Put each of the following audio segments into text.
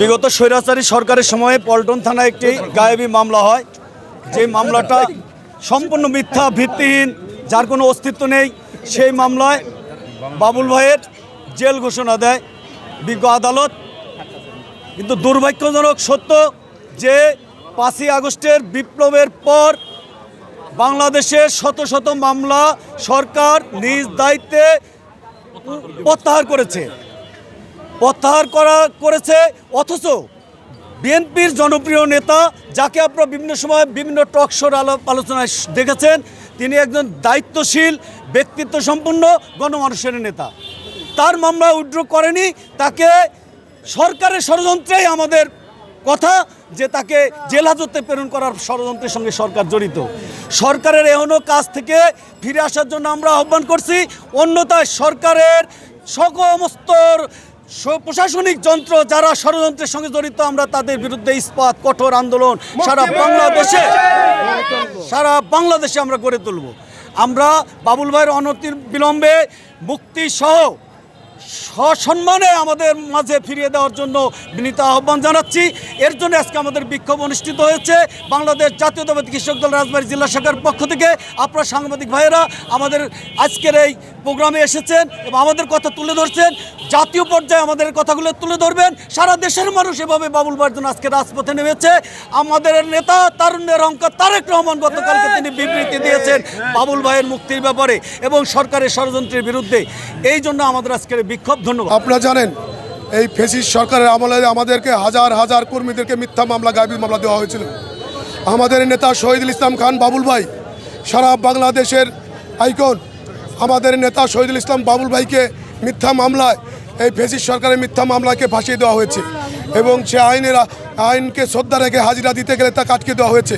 বিগত স্বৈরাচারী সরকারের সময়ে পল্টন থানায় একটি গায়েবী মামলা হয়। যে মামলাটা সম্পূর্ণ মিথ্যা, ভিত্তিহীন, যার কোনো অস্তিত্ব নেই। সেই মামলায় বাবুল ভাইয়ের জেল ঘোষণা দেয় বিজ্ঞ আদালত। কিন্তু দুর্ভাগ্যজনক সত্য যে পাঁচই আগস্টের বিপ্লবের পর বাংলাদেশের শত শত মামলা সরকার নিজ দায়িত্বে প্রত্যাহার করেছে। প্রত্যাহার করা করেছে, অথচ বিএনপির জনপ্রিয় নেতা, যাকে আপনারা বিভিন্ন সময় বিভিন্ন টক শোর আলোচনায় দেখেছেন, তিনি একজন দায়িত্বশীল ব্যক্তিত্ব সম্পন্ন গণমানুষের নেতা। তার মামলা উইড্র করেনি, তাকে সরকারের ষড়যন্ত্রেই আমাদের কথা, যে তাকে জেল হাজতে প্রেরণ করার ষড়যন্ত্রের সঙ্গে সরকার জড়িত। সরকারের এহনো কাজ থেকে ফিরে আসার জন্য আমরা আহ্বান করছি, অন্যথায় সরকারের সমস্ত স- প্রশাসনিক যন্ত্র যারা ষড়যন্ত্রের সঙ্গে জড়িত আমরা তাদের বিরুদ্ধে ইস্পাত কঠোর আন্দোলন সারা বাংলাদেশে সারা বাংলাদেশে আমরা গড়ে তুলব। আমরা বাবুল ভাইয়ের অনতির বিলম্বে মুক্তি সহ সসম্মানে আমাদের মাঝে ফিরিয়ে দেওয়ার জন্য বিনীত আহ্বান জানাচ্ছি। এর জন্য আজকে আমাদের বিক্ষোভ অনুষ্ঠিত হয়েছে। বাংলাদেশ জাতীয়তাবাদী কৃষক দল রাজবাড়ী জেলা শাখার পক্ষ থেকে আপনার সাংবাদিক ভাইয়েরা আমাদের আজকের এই প্রোগ্রামে এসেছেন এবং আমাদের কথা তুলে ধরছেন। জাতীয় পর্যায়ে আমাদের কথাগুলো তুলে ধরবেন। সারা দেশের মানুষ এভাবে বাবুল জন্য আজকে রাজপথে নেমেছে। আমাদের নেতা তারুণ্যের অঙ্কার তারেক রহমান গতকালকে তিনি বিবৃতি দিয়েছেন বাবুল ভাইয়ের মুক্তির ব্যাপারে এবং সরকারের ষড়যন্ত্রের বিরুদ্ধে। এই জন্য আমাদের আজকের বিক্ষোভ, ধন্যবাদ। আপনারা জানেন, এই ফেসিস সরকারের আমলে আমাদেরকে হাজার হাজার কর্মীদেরকে মিথ্যা মামলা, গায়েবী মামলা দেওয়া হয়েছিল। আমাদের নেতা শহীদুল ইসলাম খান বাবুল ভাই, সারা বাংলাদেশের আইকন, আমাদের নেতা শহীদুল ইসলাম বাবুল ভাইকে মিথ্যা মামলায়, এই ফেসিস সরকারের মিথ্যা মামলাকে ফাঁসিয়ে দেওয়া হয়েছে। এবং সে আইনের, আইনকে শ্রদ্ধা রেখে হাজিরা দিতে গেলে তা কাটকে দেওয়া হয়েছে।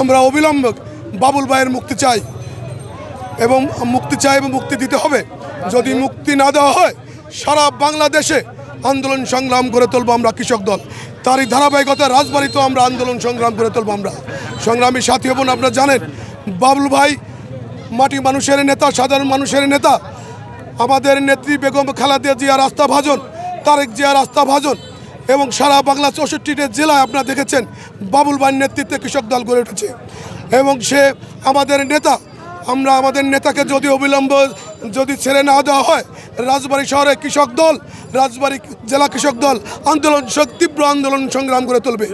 আমরা অবিলম্ব বাবুল ভাইয়ের মুক্তি চাই এবং মুক্তি চাই এবং মুক্তি দিতে হবে। যদি মুক্তি না দেওয়া হয় সারা বাংলাদেশে আন্দোলন সংগ্রাম করে তুলবো আমরা কৃষক দল। তারই ধারাবাহিকতা রাজবাড়িতেও আমরা আন্দোলন সংগ্রাম করে তুলবো আমরা। সংগ্রামী সাথী বোন, আপনারা জানেন, বাবুল ভাই মাটি মানুষের নেতা, সাধারণ মানুষের নেতা, আমাদের নেত্রী বেগম খালাদিয়া জিয়া রাস্তা ভাজন, তারেক জিয়া রাস্তা ভাজন, এবং সারা বাংলা চৌষট্টিটা জেলায় আপনারা দেখেছেন, বাবুল ভাইয়ের নেতৃত্বে কৃষক দল গড়ে উঠেছে। এবং সে আমাদের নেতা, আমরা আমাদের নেতাকে যদি অবিলম্ব যদি ছেড়ে না দেওয়া হয় রাজবাড়ী শহরে কৃষক দল রাজবাড়ী জেলা কৃষক দল আন্দোলন তীব্র আন্দোলন সংগ্রাম করে তুলবে।